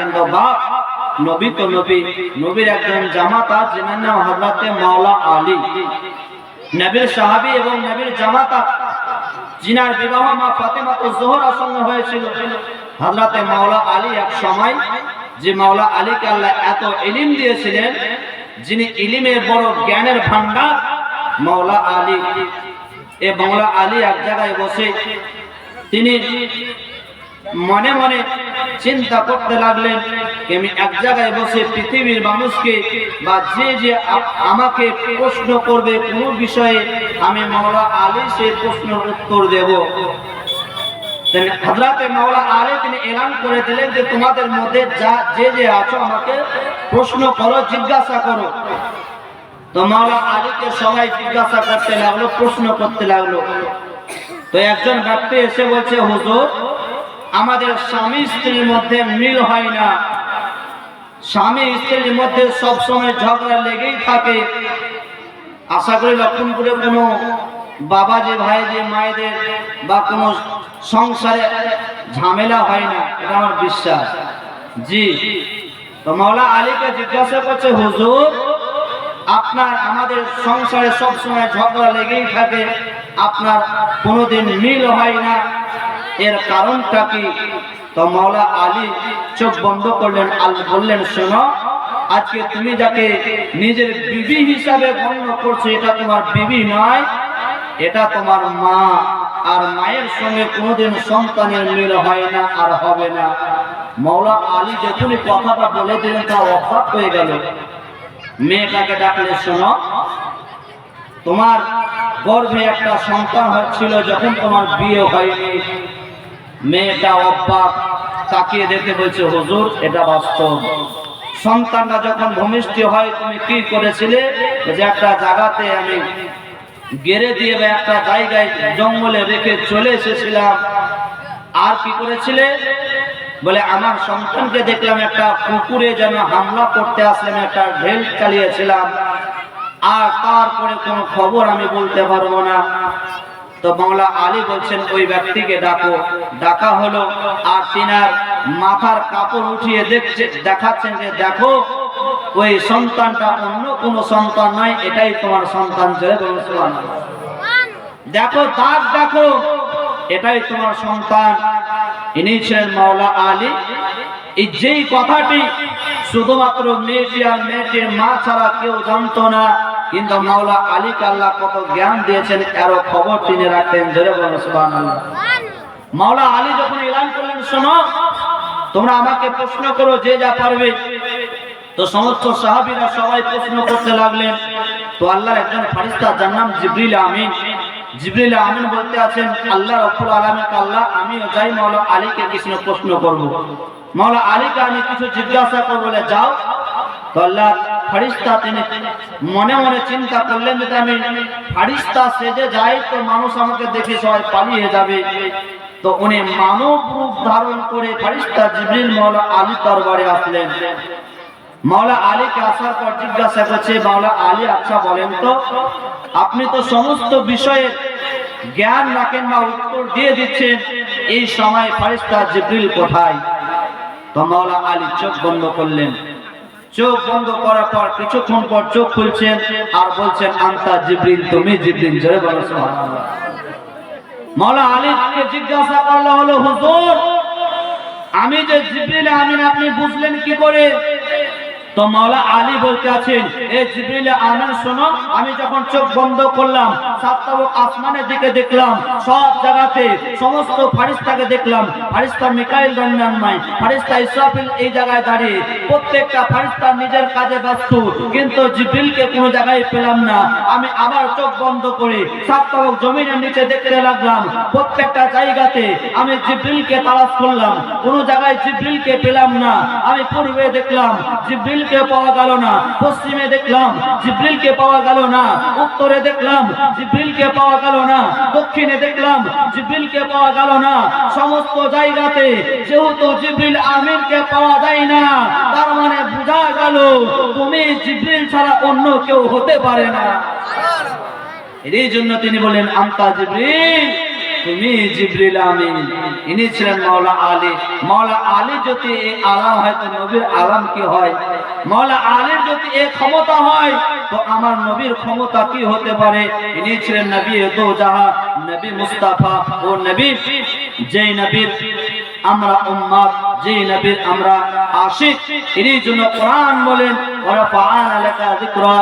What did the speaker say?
কিন্তু বাপ নবী তো নবী, নবীর একজন জামাতা যিনার নাম হযরতে মাওলা আলী। নবীর সাহাবী এবং নবীর জামাতা জিনার বিবাহ মা ফাতেমা তো জোহরার সঙ্গে হয়েছিল। হযরতে মাওলা আলী এক সময় যে মাওলা আলীকে আল্লাহ এত ইলিম দিয়েছিলেন, যিনি ইলিমের বড় জ্ঞানের ভান্ডার মাওলা আলী। এ মাওলা আলী এক জায়গায় বসে তিনি মনে মনে চিন্তা করতে লাগলেন আমি এক জায়গায় বসে পৃথিবীর মানুষকে বা যে যে আমাকে প্রশ্ন করবে কোনো বিষয়ে আমি মাওলা আলী সেই প্রশ্নের উত্তর দেব। করে দিলেন যে তোমাদের মধ্যে যা যে যে আছো আমাকে প্রশ্ন করো, জিজ্ঞাসা করো। তো সবাই জিজ্ঞাসা করতে লাগল, প্রশ্ন করতে লাগল। তো একজন ব্যক্তি এসে বলছে, হুজুর আমাদের স্বামী স্ত্রীর মধ্যে মিল হয় না। স্বামী স্ত্রীর মধ্যে সব সময় ঝগড়া লেগেই থাকে। আশা করি লক্ষণপুরে কোনো বাবা যে, ভাই যে, মায়েদের বা কোনো সংসারে ঝামেলা হয় না, এটা আমার বিশ্বাস। জি। তো মাওলা আলীকে জিজ্ঞাসা করছে, হুজুর, আপনার আমাদের সংসারে সব সময় ঝগড়া লেগেই থাকে। আপনার কোনোদিন মিল হয় না এর কারণটা কি? তো মাওলা আলী চোখ বন্ধ করলেন, আল বললেন, শোনো, আজকে তুমি যাকে নিজের বিবি হিসাবে গণ্য করছ, এটা তোমার বিবি নয়, এটা তোমার মা। আর মায়ের সঙ্গে কোনোদিন সন্তানের মিল হয় না আর হবে না। মাওলা আলী যখনই কথাটা বলে দিলেন, তা অবাক হয়ে গেল। মেয়েটাকে ডাকলে শোনো, তোমার গর্ভে একটা সন্তান হচ্ছিল, যখন তোমার বিয়ে হয়নি। মেয়েটা অবাক তাকিয়ে দেখে বলছে, হুজুর, এটা বাস্তব। সন্তানটা যখন ভূমিষ্ঠ হয়, তুমি কি করেছিলে? যে একটা জায়গাতে আমি গেড়ে দিয়ে বা একটা জায়গায় জঙ্গলে রেখে চলে এসেছিলাম। আর কি করেছিলে? বলে, আমার সন্তানকে দেখলাম একটা কুকুরে যেন হামলা করতে আসলাম একটা ঢেল চালিয়েছিলাম। আর তারপরে কোনো খবর আমি বলতে পারব না। তো বাংলা আলী বলছেন, ওই ব্যক্তিকে ডাকো। ডাকা হলো, আর তিনার মাথার কাপড় উঠিয়ে দেখছে, দেখাচ্ছেন যে, দেখো, ওই সন্তানটা অন্য কোনো সন্তান নয়, এটাই তোমার সন্তান দেখো দাগ দেখো, এটাই তোমার সন্তান। ইনি ছিলেন মাওলা আলী। এই যেই কথাটি শুধুমাত্র মেয়েটি আর মেয়েটির মা ছাড়া কেউ জানতো না কিন্তু মাওলা আলীকে আল্লাহ কত জ্ঞান দিয়েছেন, এরও খবর তিনি রাখতেন, জোরে বলো সুবহানাল্লাহ। মাওলা আলী যখন এলান করলেন, শোনো, তোমরা আমাকে প্রশ্ন করো, যে যা পারবে। তো সমস্ত সাহাবীরা সবাই প্রশ্ন করতে লাগলেন। তো আল্লাহর একজন ফারিস্তা, যার নাম জিবরিল আমিন জিবরিল আমিন বলতে আছেন, আল্লাহ রব্বুল আলামিন আল্লাহ, আমিও যাই, মাওলা আলীকে কিছু প্রশ্ন করব। মাওলা আলীকে আমি কিছু জিজ্ঞাসা করব, বলে, যাও তিনি মনে মনে চিন্তা করলেন আমি সেজে তো মানুষ আমাকে দেখে সবাই পালিয়ে যাবে। তো উনি ধারণ করে দরবারে আসলেন। আলীকে আসার পর জিজ্ঞাসা করছে, মাওলা আলী আচ্ছা বলেন তো, আপনি তো সমস্ত বিষয়ে জ্ঞান রাখেন বা উত্তর দিয়ে দিচ্ছেন, এই সময় ফারিস্তা জিবরিল কোথায়? তো মাওলা আলী চোখ বন্ধ করলেন। চোখ বন্ধ করার পর কিছুক্ষণ পর চোখ খুলছেন আর বলছেন, আন্তা জিবরিল, তুমি জিবরিল। জয় বলো মাওলা আলীকে জিজ্ঞাসা করল, হলো হুজুর, আমি যে জিবরিল আমিন আপনি বুঝলেন কি করে? তো মাওলা আলী বলতে আছেন, এ জিবরিল আমিন শোনো, আমি যখন চোখ বন্ধ করলাম সাতটাবক আসমানের দিকে দেখলাম, সব জায়গাতে সমস্ত ফারিস্তাকে দেখলাম, ফারিস্তা মিকাইল রন্নানমাই ফারিস্তা ইসরাফিল এই জায়গায় দাঁড়িয়ে, প্রত্যেকটা ফারিস্তা নিজের কাজে ব্যস্ত, কিন্তু জিবরিলকে কোনো জায়গায় পেলাম না। আমি আবার চোখ বন্ধ করে সাতটাবক জমিনের নিচে দেখতে লাগলাম, প্রত্যেকটা জায়গাতে আমি জিবরিলকে তালাশ করলাম, কোনো জায়গায় জিবরিলকে পেলাম না। আমি পূর্বে দেখলাম জিবরিলকে পাওয়া গেল না পশ্চিমে দেখলাম জিবরিলকে পাওয়া গেল না উত্তরে দেখলাম জিবরিলকে পাওয়া গেল না দক্ষিণে দেখলাম জিবরিলকে পাওয়া গেল না। সমস্ত জায়গাতে যেহেতু জিবরিল আমিনকে পাওয়া যায় না তার মানে বোঝা গেল তুমি জিবরিল ছাড়া অন্য কেউ হতে পারে না। এই জন্য তিনি বলেন আন্তা জিবরিল। জিবরিল আমিন। ইনি ছিলেন মাওলা আলী। মাওলা আলী যদি এই আলাম হয়, তো নবীর আলাম কি হয়? মাওলা আলীর যদি এই ক্ষমতা হয়, তো আমার নবীর ক্ষমতা কি হতে পারে? ইনি ছিলেন নবী জাহা নবী মুস্তাফা ও নবী যেই নবীর আমরা উম্মাদ, যেই নবীর আমরা আশিক। এরই জন্য কোরআন বলেন ওরা যিকরা।